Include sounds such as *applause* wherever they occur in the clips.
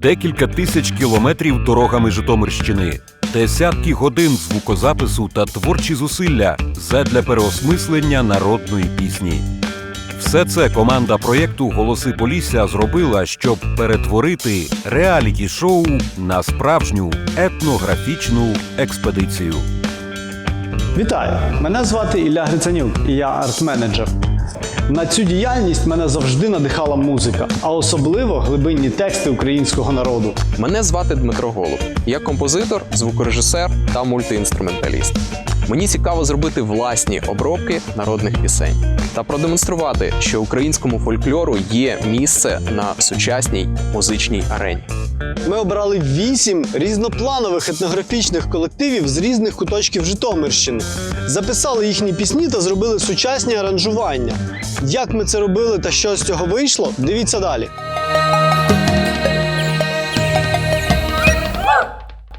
Декілька тисяч кілометрів дорогами Житомирщини, десятки годин звукозапису та творчі зусилля задля переосмислення народної пісні. Все це команда проєкту Голоси Полісся зробила, щоб перетворити реаліті-шоу на справжню етнографічну експедицію. Вітаю! Мене звати Ілля Грицанюк і я арт-менеджер. На цю діяльність мене завжди надихала музика, а особливо глибинні тексти українського народу. Мене звати Дмитро Голуб. Я композитор, звукорежисер та мультиінструменталіст. Мені цікаво зробити власні обробки народних пісень та продемонструвати, що українському фольклору є місце на сучасній музичній арені. Ми обрали вісім різнопланових етнографічних колективів з різних куточків Житомирщини, записали їхні пісні та зробили сучасні аранжування. Як ми це робили та що з цього вийшло, дивіться далі.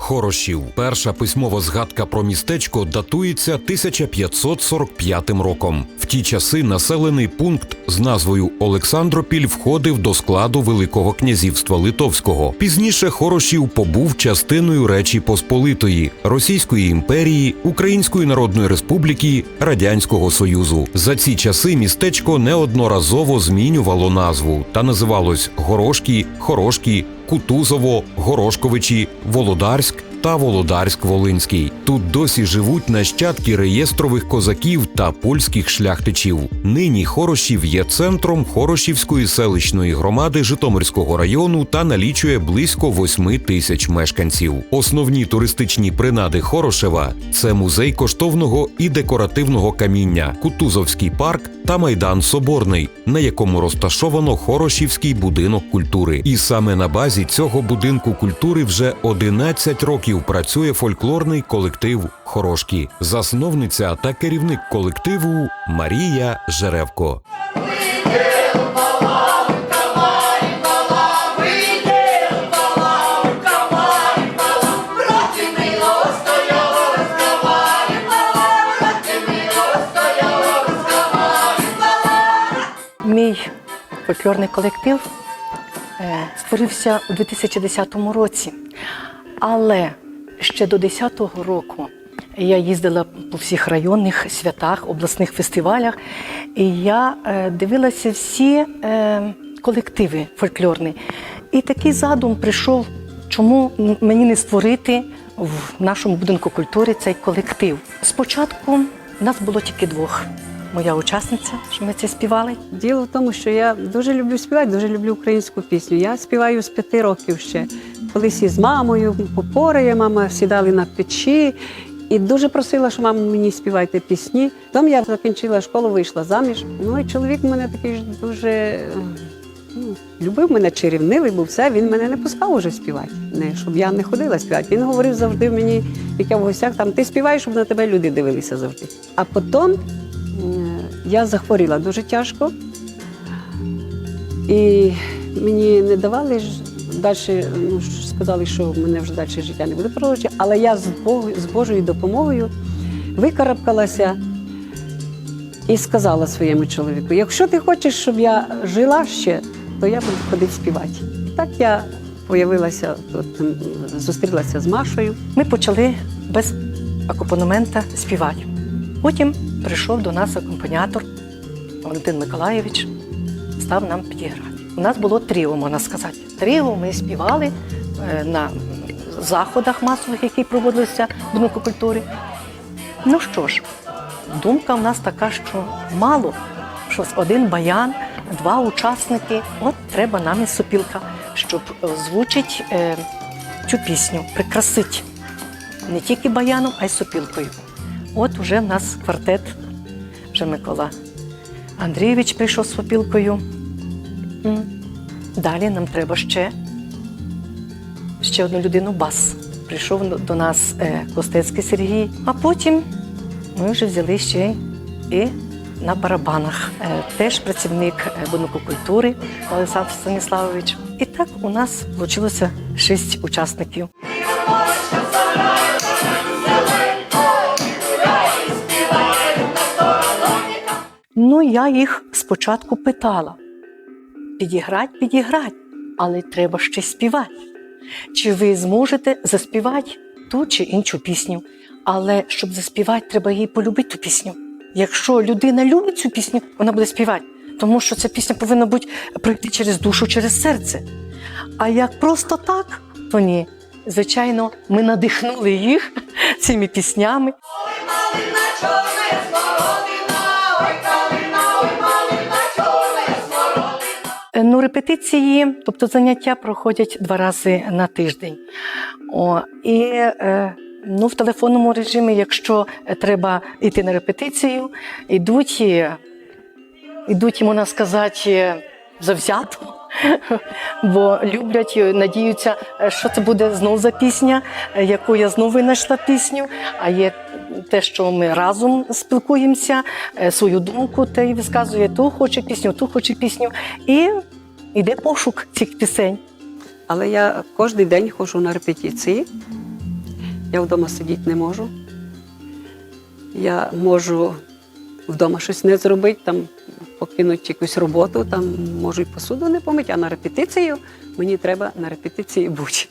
Хорошів. Перша письмова згадка про містечко датується 1545 роком. В ті часи населений пункт з назвою Олександропіль входив до складу Великого князівства Литовського. Пізніше Хорошів побув частиною Речі Посполитої, Російської імперії, Української Народної Республіки, Радянського Союзу. За ці часи містечко неодноразово змінювало назву та називалось Горошки, Хорошки, Кутузово, Горошковичі, Володарськ та Володарськ-Волинський. Тут досі живуть нащадки реєстрових козаків та польських шляхтичів. Нині Хорошів є центром Хорошівської селищної громади Житомирського району та налічує близько 8 тисяч мешканців. Основні туристичні принади Хорошева це музей коштовного і декоративного каміння, Кутузовський парк та майдан Соборний, на якому розташовано Хорошівський будинок культури. І саме на базі цього будинку культури вже 11 років працює фольклорний колектив Хорошки, засновниця та керівник колективу Марія Жеревко. Мій фольклорний колектив е, створився у 2010 році, але ще до 2010 року я їздила по всіх районних святах, обласних фестивалях, і я е, дивилася всі е, колективи фольклорні. І такий задум прийшов, чому мені не створити в нашому будинку культури цей колектив. Спочатку нас було тільки двох. Моя учасниця, що ми це співали. Діло в тому, що я дуже люблю співати, дуже люблю українську пісню. Я співаю з п'яти років ще. Колись із мамою, попорає, мама сідали на печі. І дуже просила, що мама мені співайте пісні. Потім я закінчила школу, вийшла заміж. Ну і чоловік мене такий ж дуже ну, любив мене, чарівнивий був все. Він мене не пускав уже співати. Не, щоб я не ходила співати. Він говорив завжди мені, як я в гостях, там ти співаєш, щоб на тебе люди дивилися завжди. А потім я захворіла дуже тяжко. І мені не давали далі, ну, сказали, що в мене вже далі життя не буде продовжувати, але я з, Бог, з Божою допомогою викарабкалася і сказала своєму чоловіку: якщо ти хочеш, щоб я жила ще, то я буду ходити співати. Так я появилася тут, зустрілася з Машою. Ми почали без акомпанемента співати. Потім прийшов до нас акомпаніатор Валентин Миколаєвич, став нам підіграти. У нас було тріо, можна сказати. Тріо ми співали е, на заходах масових, які проводилися в будинку культури. Ну що ж, думка в нас така, що мало, що один баян, два учасники. От треба нам і сопілка, щоб озвучити е, цю пісню, прикрасити не тільки баяном, а й сопілкою. От уже в нас квартет, вже Микола Андрійович прийшов з сопілкою. М. Далі нам треба ще, ще одну людину бас. Прийшов до нас е, Костецький Сергій, а потім ми вже взяли ще і на барабанах. Е, Теж працівник е, будинку культури Олександр Станіславович. І так у нас вийшло шість учасників. Ну, я їх спочатку питала: підіграть, підіграть, але треба ще співати. Чи ви зможете заспівати ту чи іншу пісню? Але щоб заспівати, треба їй полюбити ту пісню. Якщо людина любить цю пісню, вона буде співати, тому що ця пісня повинна бути пройти через душу, через серце. А як просто так, то ні. Звичайно, ми надихнули їх цими піснями. Е, Ну, репетиції, тобто заняття проходять два рази на тиждень. О, і е, ну, в телефонному режимі, якщо е, треба йти на репетицію, йдуть, йдуть, можна сказати, завзято, *laughs* бо люблять, надіються, е, що це буде знов за пісня, е, яку я знову знайшла пісню. А є те, що ми разом спілкуємося, е, свою думку та й висказує, то хоче пісню, то хоче пісню. І йде пошук цих пісень. Але я кожен день ходжу на репетиції. Я вдома сидіти не можу. Я можу вдома щось не зробити, там покинути якусь роботу, там можу й посуду не помити, а на репетицію мені треба на репетиції бути.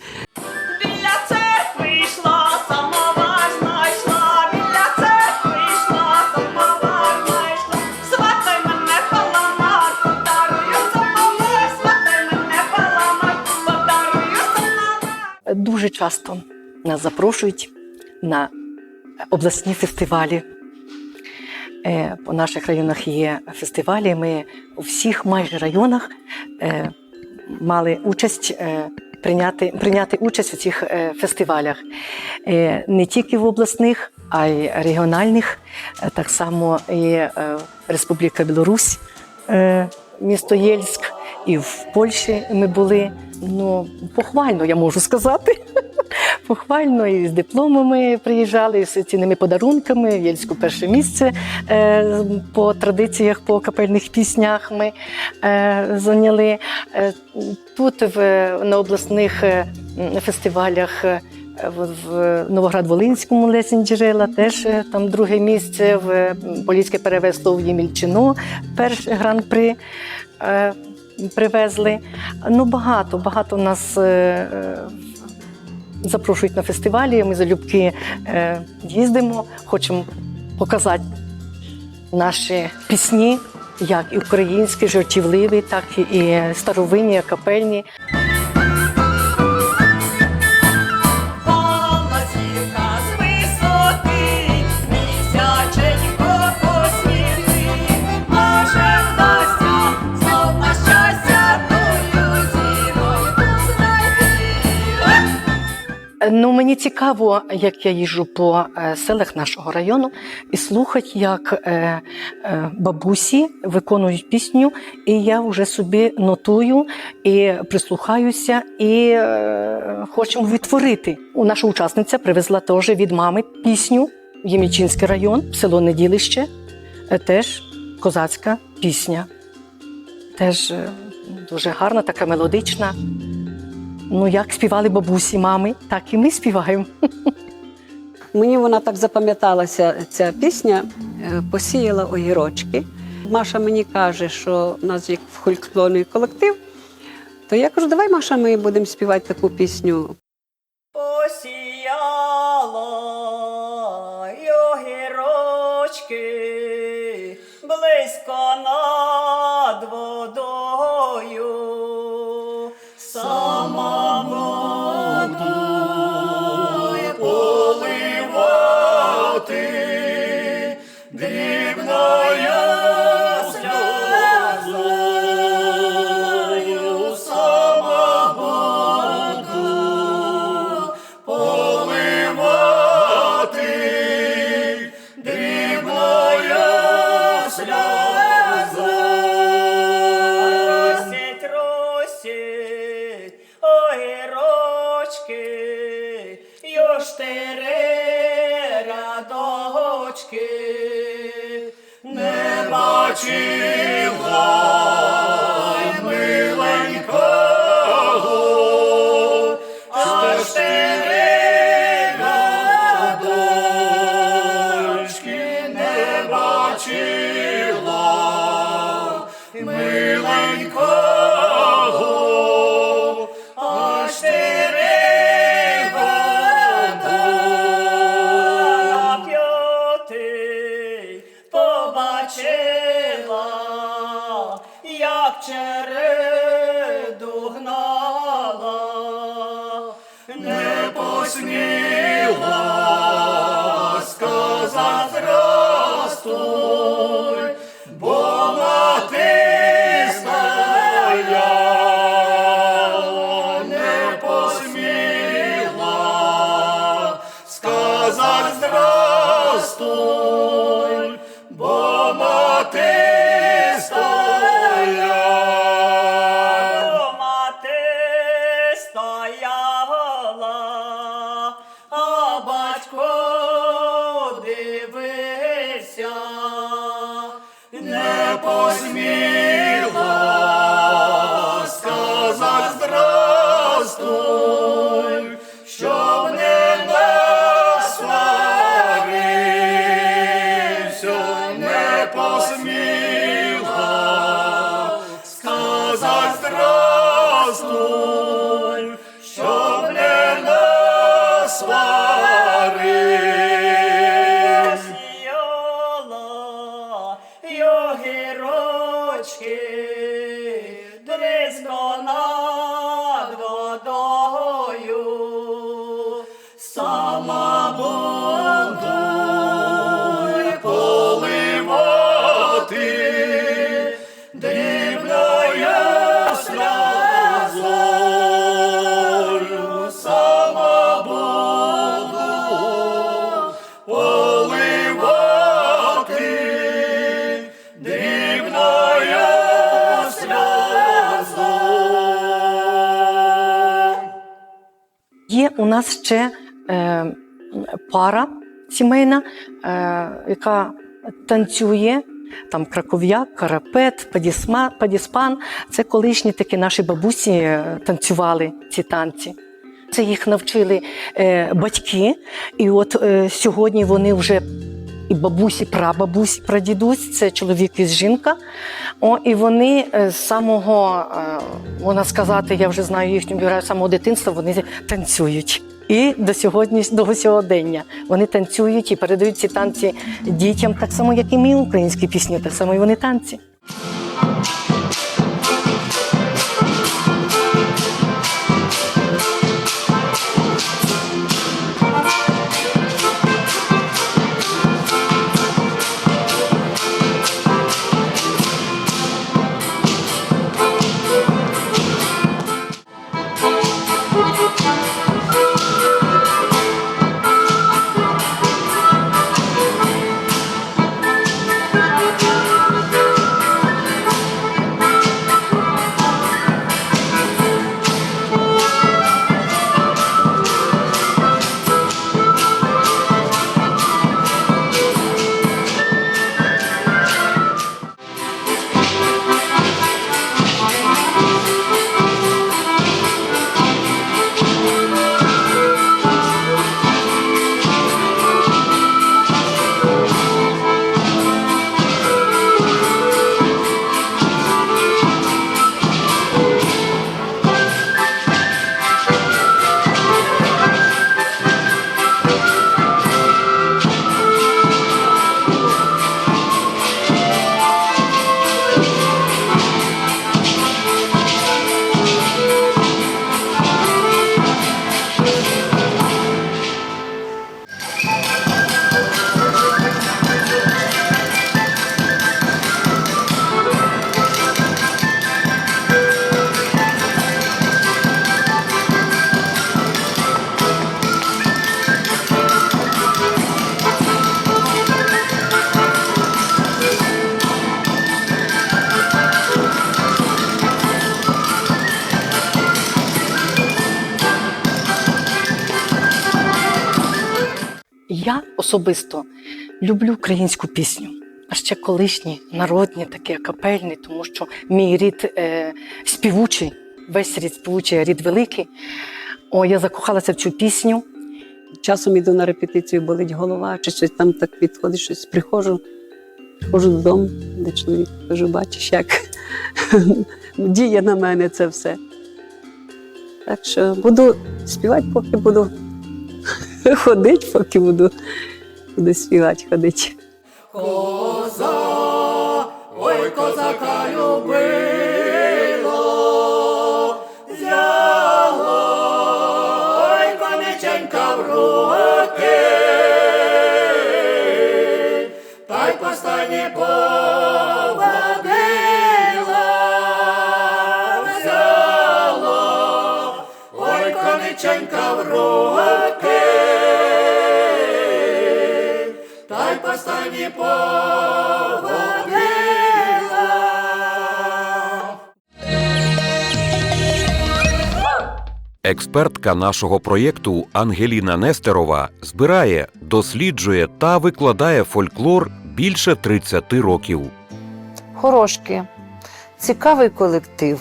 Дуже часто нас запрошують на обласні фестивалі. Е, По наших районах є фестивалі. Ми у всіх майже районах е, мали участь. е, Прийняти, прийняти участь у цих фестивалях не тільки в обласних, а й регіональних, так само і Республіка Білорусь, місто Єльськ, і в Польщі ми були. Ну, похвально, я можу сказати. *laughs* Похвально і з дипломами приїжджали, і з цінними подарунками. В Єльську перше місце е, по традиціях, по капельних піснях ми е, зайняли. Е, тут в, на обласних фестивалях. в, Новоград-Волинському Лесень Джерела теж там друге місце, в Поліське перевесло в Ємільчино, перше гран-при привезли. Ну, багато, багато нас е, е, запрошують на фестивалі. Ми залюбки е, їздимо, хочемо показати наші пісні, як і українські, жартівливі, так і старовинні, капельні. Ну, мені цікаво, як я їжджу по е, селах нашого району і слухати, як е, е, бабусі виконують пісню, і я вже собі нотую і прислухаюся, і хочемо відтворити. Наша учасниця привезла теж від мами пісню в Ємільчинський район, село Неділище, теж козацька пісня. Теж дуже гарна, така мелодична. Ну, як співали бабусі, мами, так і ми співаємо. Мені вона так запам'яталася, ця пісня е, посіяла огірочки. Маша мені каже, що в нас є фольклорний колектив. То я кажу, давай, Маша, ми будемо співати таку пісню. Посіяла огірочки близько над водою. Бачила, у нас ще е, пара сімейна, е, яка танцює. Там краков'як, карапет, падісма, падіспан. Це колишні такі наші бабусі е, танцювали ці танці. Це їх навчили е, батьки. І от е, сьогодні вони вже і бабусі, прабабусі, прадідусь, це чоловік і жінка. О, і вони е, з самого, вона можна сказати, я вже знаю їхню біографію, з самого дитинства вони танцюють. І до сьогодні, до сьогодення вони танцюють і передають ці танці дітям, так само, як і ми українські пісні, так само і вони танці. Особисто люблю українську пісню. а ще колишні, народні, такі капельні, тому що мій рід е, співучий, весь рід співучий, рід великий. О, я закохалася в цю пісню. Часом іду на репетицію, болить голова, чи щось там так відходить, щось приходжу, приходжу додому, де чоловік кажу, бачиш, як *laughs* діє на мене це все. Так що буду співати, поки буду *laughs* ходити, поки буду, буду співати, ходити. Експертка нашого проєкту Ангеліна Нестерова збирає, досліджує та викладає фольклор більше 30 років. Хорошки, цікавий колектив,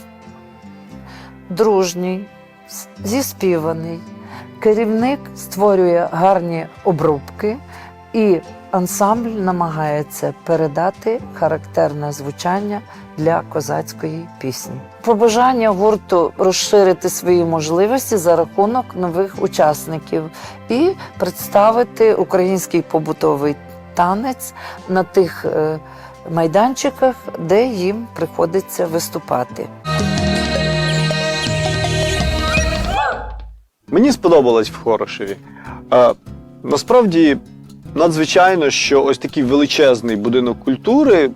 дружній, зіспіваний. Керівник створює гарні обрубки, і ансамбль намагається передати характерне звучання для козацької пісні. Побажання гурту розширити свої можливості за рахунок нових учасників і представити український побутовий танець на тих е, майданчиках, де їм приходиться виступати. Мені сподобалось в Хорошеві. Е, насправді, надзвичайно, що ось такий величезний будинок культури,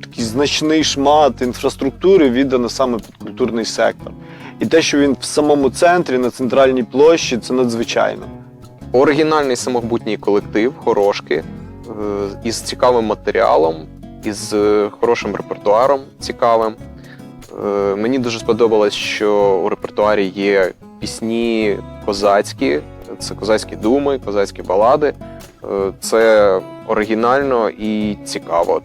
такий значний шмат інфраструктури віддано саме під культурний сектор. І те, що він в самому центрі, на центральній площі, це надзвичайно. Оригінальний самобутній колектив, хорошки, е, із цікавим матеріалом, із е, хорошим репертуаром цікавим. Е, Мені дуже сподобалось, що у репертуарі є пісні козацькі, це козацькі думи, козацькі балади. Е, Це оригінально і цікаво.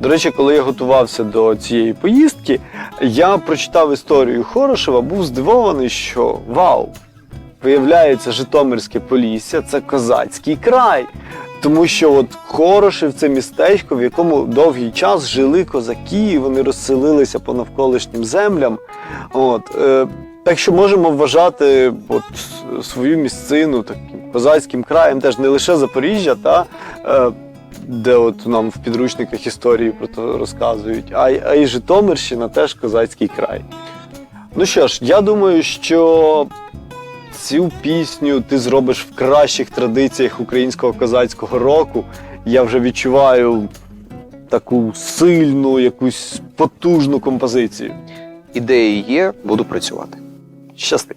До речі, коли я готувався до цієї поїздки, я прочитав історію Хорошева, був здивований, що вау! Виявляється, Житомирське Полісся це козацький край. Тому що от Хорошев це містечко, в якому довгий час жили козаки, і вони розселилися по навколишнім землям. От, е, так що можемо вважати от, свою місцину таким козацьким краєм, теж не лише Запоріжжя, та, е, де от нам в підручниках історії про це розказують, а, й- а й Житомирщина теж козацький край. Ну що ж, я думаю, що цю пісню ти зробиш в кращих традиціях українського козацького року. Я вже відчуваю таку сильну, якусь потужну композицію. Ідеї є, буду працювати. Щасти.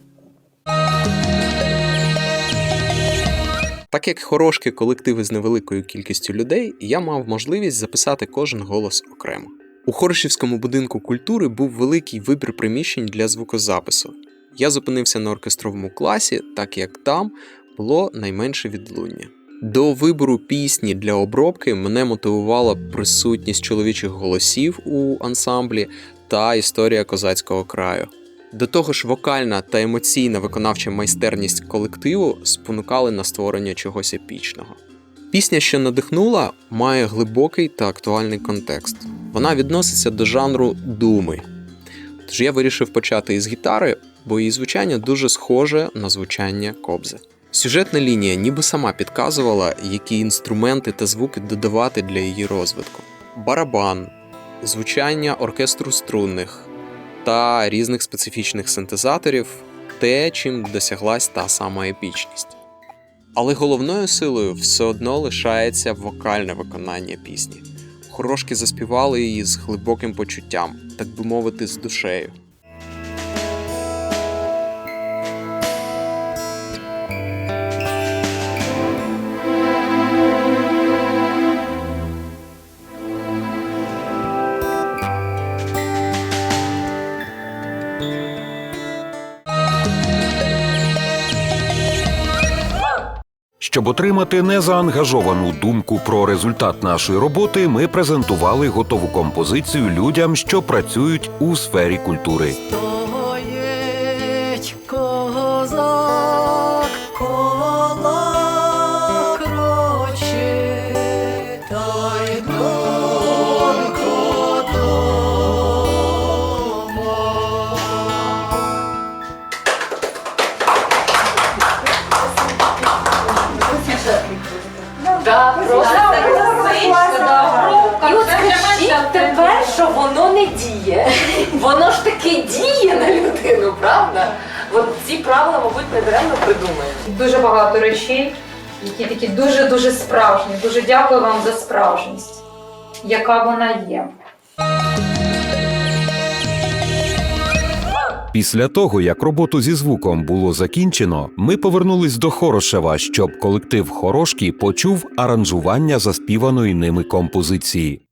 Так як хорошки колективи з невеликою кількістю людей, я мав можливість записати кожен голос окремо. У Хорошівському будинку культури був великий вибір приміщень для звукозапису. Я зупинився на оркестровому класі, так як там було найменше відлуння. До вибору пісні для обробки мене мотивувала присутність чоловічих голосів у ансамблі та історія козацького краю. До того ж, вокальна та емоційна виконавча майстерність колективу спонукали на створення чогось епічного. Пісня, що надихнула, має глибокий та актуальний контекст. Вона відноситься до жанру думи. Тож я вирішив почати із гітари, бо її звучання дуже схоже на звучання кобзи. Сюжетна лінія ніби сама підказувала, які інструменти та звуки додавати для її розвитку: барабан, звучання оркестру струнних та різних специфічних синтезаторів те, чим досяглась та сама епічність. Але головною силою все одно лишається вокальне виконання пісні. Хорошки заспівали її з глибоким почуттям, так би мовити, з душею. Щоб отримати незаангажовану думку про результат нашої роботи, ми презентували готову композицію людям, що працюють у сфері культури. Не діє. Воно ж таки діє на людину, правда? От ці правила, мабуть, не даремно придумані. дуже багато речей, які такі дуже-дуже справжні. Дуже дякую вам за справжність, яка вона є. Після того, як роботу зі звуком було закінчено, ми повернулись до Хорошева, щоб колектив Хорошки почув аранжування заспіваної ними композиції.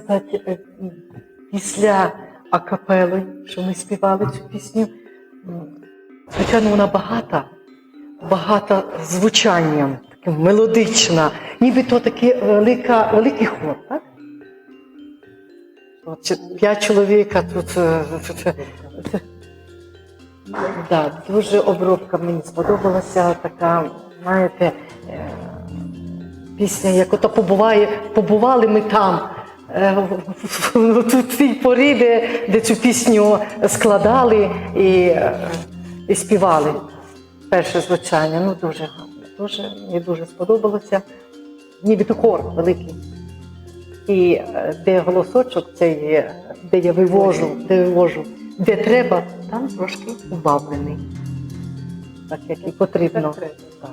Сказати, е, після акапели, що ми співали цю пісню, звичайно, вона багата, багата звучанням, таким мелодична, нібито такий велика, великий хор, так? П'ять чоловік, а тут. е, Да, дуже обробка мені сподобалася, така, знаєте, е, пісня, як ото побуває, побували ми там. Е, в- в тій порі, де, де цю пісню складали і, е, і співали. Перше звучання. Ну дуже гарно. Дуже, мені дуже сподобалося. Нібито хор великий. І е, де голосочок цей, є, де я вивожу, де вивожу, де треба, там трошки убавлений. Так як і потрібно. Так.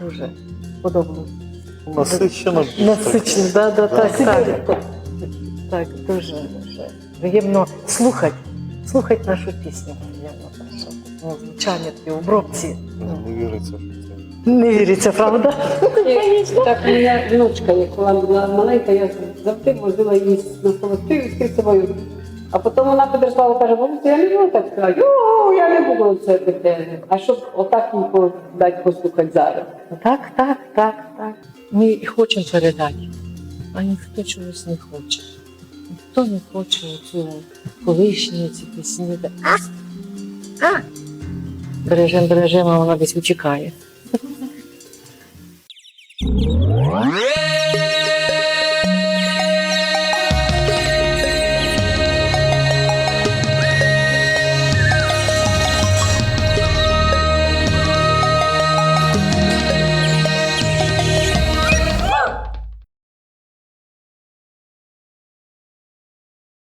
Дуже сподобалося. Насичено. Насичено, да, да, так, так. Так, дуже, дуже. Приємно слухати, слухати нашу пісню. Приємно так, що, ну, звучання такі обробці. Не віриться. Не віриться, правда? Так, моя внучка, як вона була маленька, я завжди возила її на солодкий з собою. А потім вона підросла і каже, бабуся, я не буду так сказати. О, я не буду це таке. А щоб отак їй дати послухати зараз. Так, так, так, так. Ми і хочемо передати, а ніхто чогось не хоче. Ніхто не хоче цю колишні ці пісні. А! А! Бережемо, бережемо, а вона десь утікає.